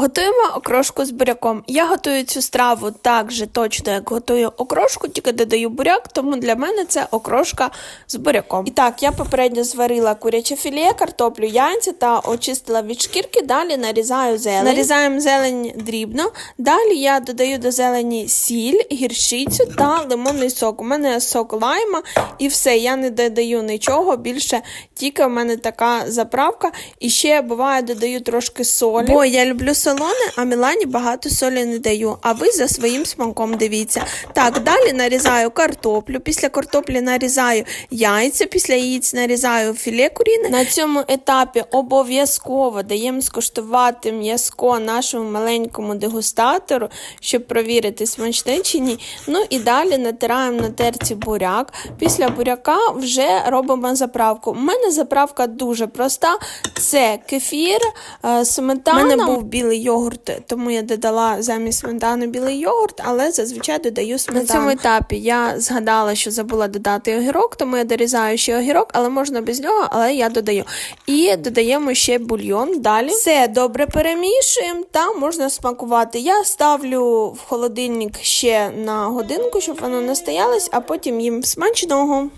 Готуємо окрошку з буряком. Я готую цю страву так же точно, як готую окрошку, тільки додаю буряк, тому для мене це окрошка з буряком. І так, я попередньо зварила куряче філе, картоплю, яйця та очистила від шкірки. Далі нарізаю зелень. Нарізаємо зелень дрібно. Далі я додаю до зелені сіль, гірчицю та лимонний сок. У мене сок лайма і все. Я не додаю нічого більше, тільки в мене така заправка. І ще буває додаю трошки солі. Бо я люблю солоне, а Мілані багато солі не даю. А ви за своїм смаком дивіться. Так, далі нарізаю картоплю. Після картоплі нарізаю яйця, після яєць нарізаю філе куріне. На цьому етапі обов'язково даємо скуштувати м'язко нашому маленькому дегустатору, щоб провірити смачне чи ні. Ну і далі натираємо на терці буряк. Після буряка вже робимо заправку. У мене заправка дуже проста: це кефір, е, сметана. У мене був білий йогурт, тому я додала замість сметани білий йогурт, але зазвичай додаю сметану. На цьому етапі я згадала, що забула додати огірок, тому я дорізаю ще огірок, але можна без нього, але я додаю. І додаємо ще бульйон. Далі все добре перемішуємо та можна смакувати. Я ставлю в холодильник ще на годинку, щоб воно настоялось, а потім їм смачного.